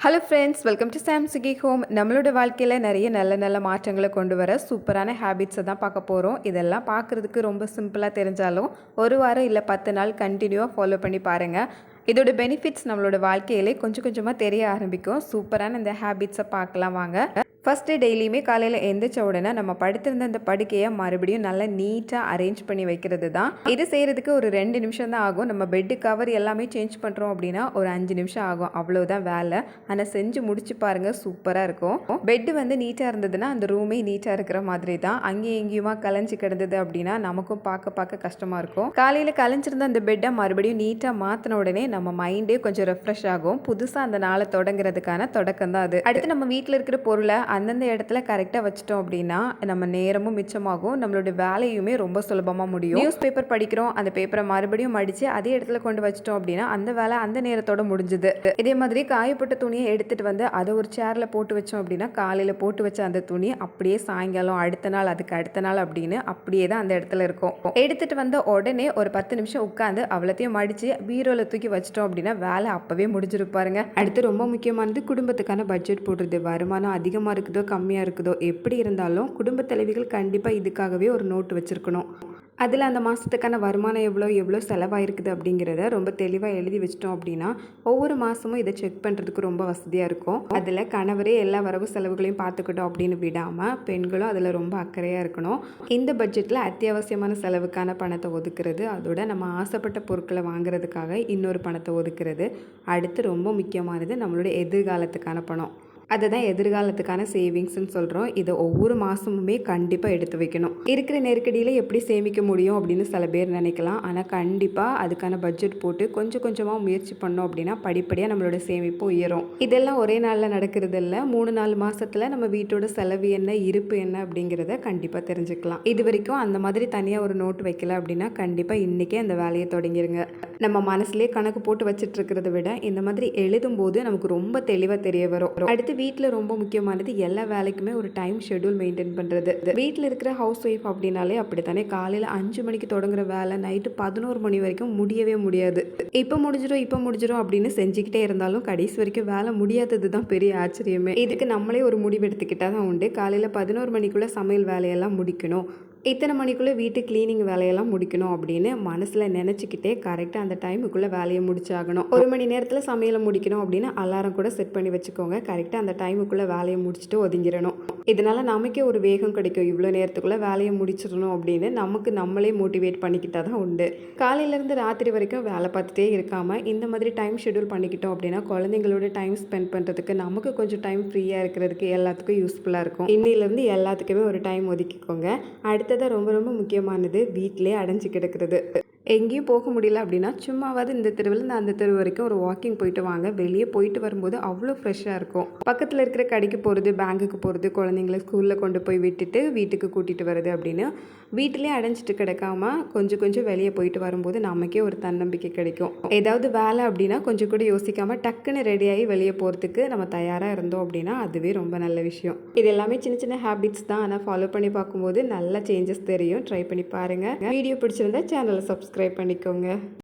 Hello friends welcome to சாம்சுகி home நம்மளோட வாழ்க்கையில் நிறைய நல்ல நல்ல மாற்றங்களை கொண்டு வர சூப்பரான ஹேபிட்ஸை தான் பார்க்க போகிறோம் இதெல்லாம் பார்க்குறதுக்கு ரொம்ப சிம்பிளாக தெரிஞ்சாலும் ஒரு வாரம் இல்லை பத்து நாள் கண்டினியூவாக ஃபாலோ பண்ணி பாருங்கள் இதோட பெனிஃபிட்ஸ் நம்மளோட வாழ்க்கையிலே கொஞ்சம் கொஞ்சமாக தெரிய ஆரம்பிக்கும். சூப்பரான இந்த ஹேபிட்ஸை பார்க்கலாம் வாங்க. ஃபஸ்ட்டு டெய்லியுமே காலையில் எந்திரிச்ச உடனே நம்ம படுத்திருந்த அந்த படுக்கையை மறுபடியும் நல்லா நீட்டாக அரேஞ்ச் பண்ணி வைக்கிறது தான். இது செய்கிறதுக்கு ஒரு ரெண்டு நிமிஷம் தான் ஆகும். நம்ம பெட்டு கவர் எல்லாமே சேஞ்ச் பண்ணுறோம் அப்படின்னா ஒரு அஞ்சு நிமிஷம் ஆகும். அவ்வளோதான் வேலை. ஆனால் செஞ்சு முடிச்சு பாருங்கள் சூப்பராக இருக்கும். பெட்டு வந்து நீட்டாக இருந்ததுன்னா அந்த ரூமே நீட்டாக இருக்கிற மாதிரி தான். அங்கேயும் எங்கேயுமா கலைஞ்சு கிடந்தது அப்படின்னா நமக்கும் பார்க்க பார்க்க கஷ்டமாக இருக்கும். காலையில் கலைஞ்சிருந்த அந்த பெட்டை மறுபடியும் நீட்டாக மாற்றின உடனே நம்ம மைண்டே கொஞ்சம் ரெஃப்ரெஷ் ஆகும். புதுசாக அந்த நாளை தொடங்குறதுக்கான தொடக்கம் தான் அது. அடுத்து நம்ம வீட்டில் இருக்கிற பொருளை அந்தந்த இடத்துல கரெக்டாக வச்சிட்டோம் அப்படின்னா நம்ம நேரமும் மிச்சமாகும். நம்மளோட வேலையுமே ரொம்ப சுலபமாக முடியும். நியூஸ் பேப்பர் படிக்கிறோம் அந்த பேப்பரை மறுபடியும் மடித்து அதே இடத்துல கொண்டு வச்சிட்டோம் அப்படின்னா அந்த வேலை அந்த நேரத்தோட முடிஞ்சுது. இதே மாதிரி காயப்பட்ட துணியை எடுத்துகிட்டு வந்து அதை ஒரு சேரில் போட்டு வச்சோம் அப்படின்னா காலையில் போட்டு வச்ச அந்த துணி அப்படியே சாயங்காலம் அடுத்த நாள் அதுக்கு அடுத்த நாள் அப்படின்னு அப்படியே தான் அந்த இடத்துல இருக்கும். எடுத்துகிட்டு வந்த உடனே ஒரு பத்து நிமிஷம் உட்காந்து அவ்வளோத்தையும் மடித்து பீரோவில் தூக்கி வச்சிட்டோம் அப்படின்னா வேலை அப்போவே முடிஞ்சிருப்பாருங்க அடுத்து ரொம்ப முக்கியமானது குடும்பத்துக்கான பட்ஜெட் போடுறது. வருமானம் அதிகமாக இருக்குதோ கம்மியாக இருக்குதோ எப்படி இருந்தாலும் குடும்ப தலைவிகள் கண்டிப்பாக இதுக்காகவே ஒரு நோட்டு வச்சுருக்கணும். அதில் அந்த மாதத்துக்கான வருமானம் எவ்வளோ எவ்வளோ செலவாயிருக்குது அப்படிங்கிறத ரொம்ப தெளிவாக எழுதி வச்சிட்டோம் அப்படின்னா ஒவ்வொரு மாதமும் இதை செக் பண்ணுறதுக்கு ரொம்ப வசதியாக இருக்கும். அதில் கணவரே எல்லா வரவு செலவுகளையும் பார்த்துக்கிட்டோம் அப்படின்னு விடாமல் பெண்களும் அதில் ரொம்ப அக்கறையாக இருக்கணும். இந்த பட்ஜெட்டில் அத்தியாவசியமான செலவுக்கான பணத்தை ஒதுக்குறது அதோட நம்ம ஆசைப்பட்ட பொருட்களை வாங்குறதுக்காக இன்னொரு பணத்தை ஒதுக்குறது அடுத்து ரொம்ப முக்கியமானது நம்மளுடைய எதிர்காலத்துக்கான பணம். அதை தான் எதிர்காலத்துக்கான சேவிங்ஸ்னு சொல்கிறோம் இதை ஒவ்வொரு மாதமுமே கண்டிப்பாக எடுத்து வைக்கணும். இருக்கிற நெருக்கடியில் எப்படி சேமிக்க முடியும் அப்படின்னு சில பேர் நினைக்கலாம். ஆனால் கண்டிப்பாக அதுக்கான பட்ஜெட் போட்டு கொஞ்சம் கொஞ்சமாக முயற்சி பண்ணோம் அப்படின்னா படிப்படியாக நம்மளோட சேமிப்பு உயரும். இதெல்லாம் ஒரே நாளில் நடக்கிறது இல்லை மூணு நாலு மாதத்தில் நம்ம வீட்டோட செலவு என்ன இருப்பு என்ன அப்படிங்கிறத கண்டிப்பாக தெரிஞ்சுக்கலாம். இது வரைக்கும் அந்த மாதிரி தனியாக ஒரு நோட் வைக்கல அப்படின்னா கண்டிப்பாக இன்றைக்கே அந்த வேலையை தொடங்கிடுங்க நம்ம மனசுலேயே கணக்கு போட்டு வச்சுட்டு இருக்கிறத விட இந்த மாதிரி எழுதும்போது நமக்கு ரொம்ப தெளிவாக தெரிய வரும். அடுத்து வீட்டில் ரொம்ப முக்கியமானது எல்லா வேலைக்குமே ஒரு டைம் ஷெட்யூல் மெயின்டைன் பண்ணுறது வீட்டில் இருக்கிற ஹவுஸ் ஒய்ஃப் அப்படின்னாலே அப்படித்தானே? காலையில் அஞ்சு மணிக்கு தொடங்குற வேலை நைட்டு பதினோரு மணி வரைக்கும் முடியவே முடியாது. இப்போ முடிஞ்சிடும் இப்போ முடிஞ்சிடும் அப்படின்னு செஞ்சுக்கிட்டே இருந்தாலும் கடைசி வரைக்கும் வேலை முடியாதது தான் பெரிய ஆச்சரியமே. இதுக்கு நம்மளே ஒரு முடிவெடுத்துக்கிட்டால் தான் உண்டு. காலையில் பதினோரு மணிக்குள்ளே சமையல் வேலையெல்லாம் முடிக்கணும். இத்தனை மணிக்குள்ளே வீட்டு க்ளீனிங் வேலையெல்லாம் முடிக்கணும் அப்படின்னு மனசில் நினச்சிக்கிட்டே கரெக்டாக அந்த டைமுக்குள்ளே வேலையை முடிச்சாகணும். ஒரு மணி நேரத்தில் சமையலை முடிக்கணும் அப்படின்னு அலாரம் கூட செட் பண்ணி வச்சுக்கோங்க. கரெக்டாக அந்த டைமுக்குள்ளே வேலையை முடிச்சுட்டு ஒதுங்கிடணும். இதனால் நமக்கே ஒரு வேகம் கிடைக்கும். இவ்வளோ நேரத்துக்குள்ளே வேலையை முடிச்சிடணும் அப்படின்னு நமக்கு நம்மளே மோட்டிவேட் பண்ணிக்கிட்டா தான் உண்டு. காலையிலேருந்து ராத்திரி வரைக்கும் வேலை பார்த்துட்டே இருக்காமல் இந்த மாதிரி டைம் ஷெட்யூல் பண்ணிக்கிட்டோம் அப்படின்னா குழந்தைங்களோட டைம் ஸ்பெண்ட் பண்ணுறதுக்கு நமக்கு கொஞ்சம் டைம் ஃப்ரீயாக இருக்கிறதுக்கு எல்லாத்துக்கும் யூஸ்ஃபுல்லாக இருக்கும். இன்னிலேருந்து எல்லாத்துக்குமே ஒரு டைம் ஒதுக்கிக்கோங்க. அடுத்ததாக ரொம்ப ரொம்ப முக்கியமானது வீட்டிலே அடைஞ்சு கிடக்கிறது. எங்கேயும் போக முடியல அப்படின்னா சும்மாவாது இந்த தெருவில் அந்த தெரு வரைக்கும் ஒரு வாக்கிங் போயிட்டு வாங்க. வெளியே போயிட்டு வரும்போது அவ்வளோ ஃப்ரெஷ்ஷாக இருக்கும். பக்கத்தில் இருக்கிற கடைக்கு போகிறது பேங்குக்கு போகிறது குழந்தைங்கள ஸ்கூலில் கொண்டு போய் விட்டுட்டு வீட்டுக்கு கூட்டிகிட்டு வர்றது அப்படின்னு வீட்டிலே அடைஞ்சிட்டு கிடக்காம கொஞ்சம் கொஞ்சம் வெளியே போயிட்டு வரும்போது நமக்கே ஒரு தன்னம்பிக்கை கிடைக்கும். ஏதாவது வேலை அப்படின்னா கொஞ்சம் கூட யோசிக்காமல் டக்குன்னு ரெடியாகி வெளியே போகிறதுக்கு நம்ம தயாராக இருந்தோம் அப்படின்னா அதுவே ரொம்ப நல்ல விஷயம். இது எல்லாமே சின்ன சின்ன ஹேபிட்ஸ் தான். ஆனால் ஃபாலோ பண்ணி பார்க்கும்போது நல்ல சேஞ்சஸ் தெரியும். ட்ரை பண்ணி பாருங்கள் வீடியோ பிடிச்சிருந்தா சேனலை சப்ஸ்கிரைப் பண்ணிக்கோங்க.